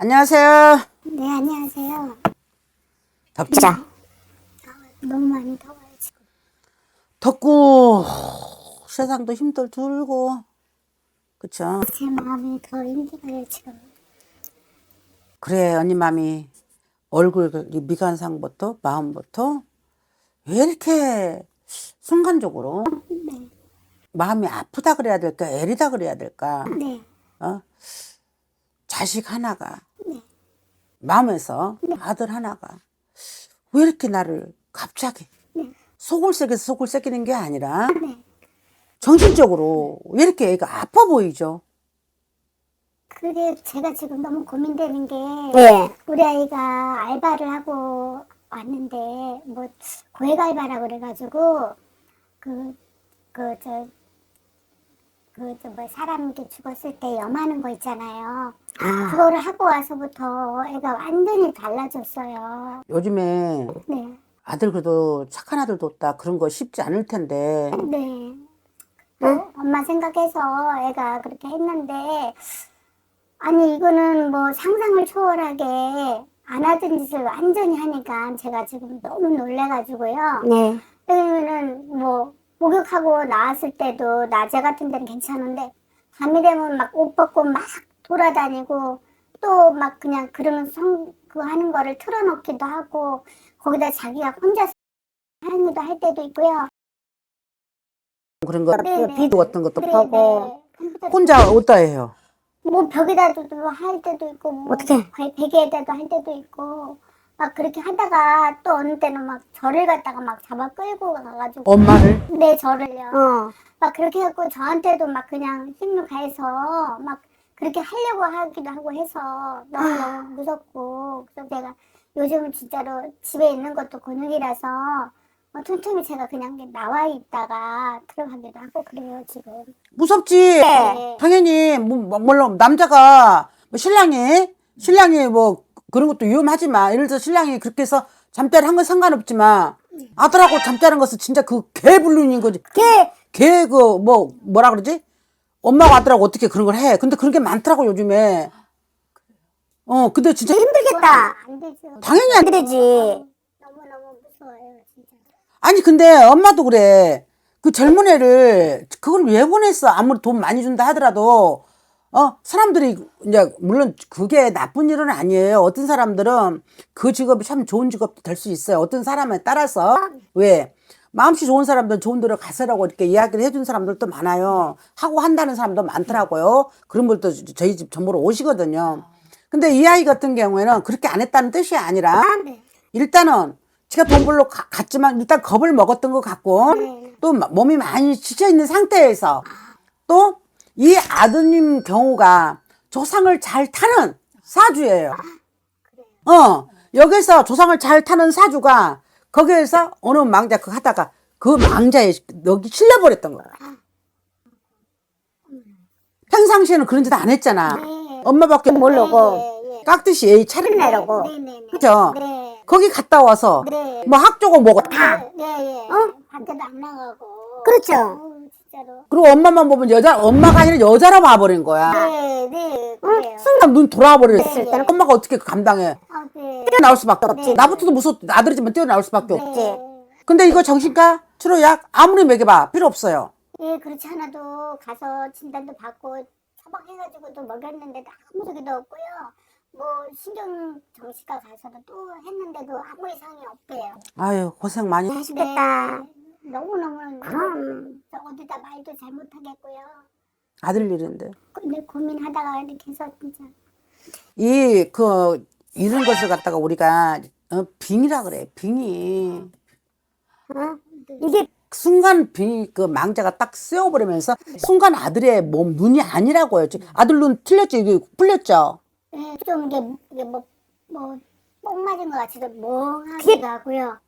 안녕하세요. 네, 안녕하세요. 덥지? 너무 많이 더워요, 지금. 덥고 세상도 힘들 들고 그쵸? 제 마음이 더 힘들어요, 지금. 그래 언니 맘이 얼굴 그 미간상부터 마음부터 왜 이렇게 순간적으로 네, 마음이 아프다 그래야 될까 애리다 그래야 될까 네, 어? 자식 하나가 네. 마음에서 아들 하나가 왜 이렇게 나를 갑자기 네. 속을 새겨서 속을 새기는 게 아니라 네. 정신적으로 왜 이렇게 애가 아파 보이죠? 그게 제가 지금 너무 고민되는 게 예. 우리 아이가 알바를 하고 왔는데 뭐 고액 알바라고 그래가지고 그 그 저 그저뭐 사람 이렇게 죽었을 때 염하는 거 있잖아요. 아, 그거를 하고 와서부터 애가 완전히 달라졌어요. 요즘에 네, 아들 그래도 착한 아들 뒀다 그런 거 쉽지 않을 텐데 네. 또 엄마 생각해서 애가 그렇게 했는데 아니 이거는 뭐 상상을 초월하게 안 하던 짓을 완전히 하니까 제가 지금 너무 놀래가지고요. 네. 왜냐면은 뭐 목욕하고 나왔을 때도 낮에 같은 데는 괜찮은데 밤이 되면 막 옷 벗고 막 돌아다니고 또 막 그냥 그러면 성 그 하는 거를 틀어놓기도 하고 거기다 자기가 혼자서 하는 일도 할 때도 있고요. 그런 거 네, 네. 비도 같은 것도 네, 파고 네. 컴퓨터 혼자 어디다 해요? 뭐 벽에다도 할 때도 있고 뭐? 베- 베개에다도 할 때도 있고 막 그렇게 하다가 또 어느 때는 막 저를 갖다가 막 잡아 끌고 가가지고 엄마를 네 저를요 어. 막 그렇게 해갖고 저한테도 막 그냥 힘을 가해서 막 그렇게 하려고 하기도 하고 해서 너무 너무 무섭고 그래서 제가 요즘은 진짜로 집에 있는 것도 곤욕이라서 뭐 틈틈이 제가 그냥 나와 있다가 들어가기도 하고 그래요 지금 무섭지? 네. 당연히 뭐, 뭐, 물론 남자가 뭐 신랑이 신랑이 뭐 그런 것도 위험하지만 예를 들어 신랑이 그렇게 해서 잠자리 한 건 상관없지만 아들하고 잠자는 것은 진짜 그 개불륜인 거지. 걔, 개그 뭐 뭐라 그러지? 엄마하고 아들하고 어떻게 그런 걸 해? 근데 그런 게 많더라고 요즘에. 어 근데 진짜 힘들겠다. 안 되죠 당연히 안 되지. 너무 너무 무서워요 진짜 아니 근데 엄마도 그래. 그 젊은 애를 그걸 왜 보냈어? 아무리 돈 많이 준다 하더라도 어 사람들이 이제 물론 그게 나쁜 일은 아니에요. 어떤 사람들은 그 직업이 참 좋은 직업도 될 수 있어요. 어떤 사람에 따라서 왜 마음씨 좋은 사람들은 좋은 데로 가세라고 이렇게 이야기를 해준 사람들도 많아요. 하고 한다는 사람도 많더라고요. 그런 분도 저희 집 전보러 오시거든요. 근데 이 아이 같은 경우에는 그렇게 안 했다는 뜻이 아니라 네. 일단은 지가 돈 벌러 가- 갔지만 일단 겁을 먹었던 것 같고 네. 또 마- 몸이 많이 지쳐 있는 상태에서 또 이 아드님 경우가 조상을 잘 타는 사주예요. 어 여기서 조상을 잘 타는 사주가 거기에서 어느 망자 그 하다가 그 망자에 여기 실려버렸던 거야. 평상시에는 그런 짓 안 했잖아. 네. 엄마밖에 모르고 네, 예. 깍듯이 애차려내라고 네네네 그죠? 네. 거기 갔다 와서 네. 뭐 학교고 뭐고 다 네, 네, 예. 어? 밖에도 안 나가고. 그렇죠. 진짜로. 그리고 엄마만 보면 여자 엄마가 아니라 여자라 와버린 거야. 네, 네, 그래요. 순간 눈 돌아와 버렸을 네, 때는 네. 엄마가 어떻게 감당해? 아, 네. 뛰어나올 수밖에 없지. 네. 나부터도 무섭. 아들이지만 뛰어나올 수밖에 없지. 네. 근데 이거 정신과 치료약 아무리 먹여봐 필요 없어요. 예, 그렇지 않아도 가서 진단도 받고 처방해가지고도 먹였는데도 아무 소리도 없고요. 뭐 신경 정신과 가서도 또 했는데도 아무 이상이 없대요. 아유 고생 많이. 하시겠다. 너무너무 그럼. 저 어디다 말도 잘 못하겠고요. 아들 일인데 근데 고민하다가 이렇게 해서 진짜 이 그 이런 것을 갖다가 우리가 어, 빙이라 그래. 빙이 어? 이게 순간 빙이 그 망자가 딱 쓰여버리면서 순간 아들의 몸 눈이 아니라고요. 아들 눈 틀렸죠. 이게 풀렸죠. 예, 좀 이게 이게 뭐뭐뽕 맞은 것 같이도 멍하기도 하고요.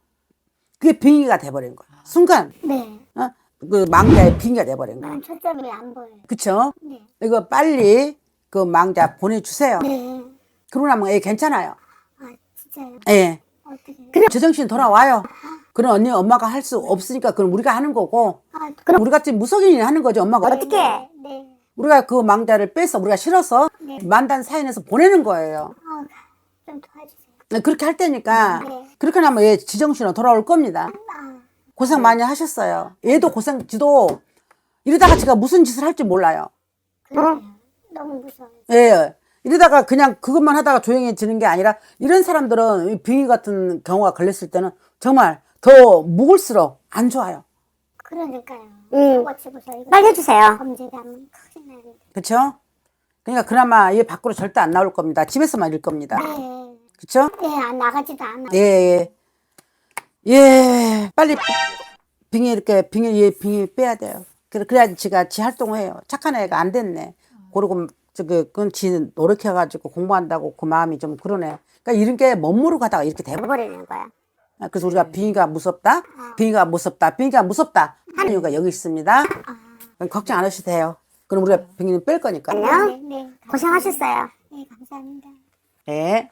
그게 빙의가 돼버린 거야. 순간 네, 어? 그 망자의 빙의가 돼버린 거야. 난 초점이 안 보여요. 그쵸? 네, 이거 빨리 그 망자 보내주세요. 네. 그러고 나면 애 괜찮아요. 아 진짜요? 예. 어떻게? 제정신 돌아와요. 그럼 언니 엄마가 할 수 없으니까 그럼 우리가 하는 거고 아 그럼 우리 같이 무속인이 하는 거죠 엄마가 어떻게? 네. 우리가 그 망자를 빼서 우리가 실어서 네. 만단 사인해서 보내는 거예요. 아 좀 도와주세요. 네, 그렇게 할 테니까 네. 그렇게 하면 얘 지정신으로 돌아올 겁니다. 아, 고생 많이 하셨어요. 얘도 고생, 지도 이러다가 제가 무슨 짓을 할지 몰라요. 그래요. 너무 무서워요. 예. 이러다가 그냥 그것만 하다가 조용해지는 게 아니라 이런 사람들은 이 빙의 같은 경우가 걸렸을 때는 정말 더 묵을수록 안 좋아요. 그러니까요. 음. 이거 빨리 해주세요. 나는데. 그렇죠? 그러니까 그나마 얘 밖으로 절대 안 나올 겁니다. 집에서만 일 겁니다. 네. 그렇죠? 예, 안 나가지도 않아. 예, 예. 예, 빨리 빙의 이렇게 빙의 얘 빙의 빼야 돼요. 그래 그래야지 지가 지 활동을 해요. 착한 애가 안 됐네. 그러고 저기 그건 지 노력해가지고 공부한다고 그 마음이 좀 그러네. 그러니까 이런 게 멋모르고 하다가 이렇게 돼버. 버리는 거야. 아, 그래서 우리가 빙의가 무섭다, 빙의가 무섭다, 빙의가 무섭다 하는 이유가 여기 있습니다. 그럼 걱정 안 하셔도 돼요. 그럼 우리가 빙의는 뺄 거니까. 네, 네. 고생하셨어요. 네, 감사합니다. 네.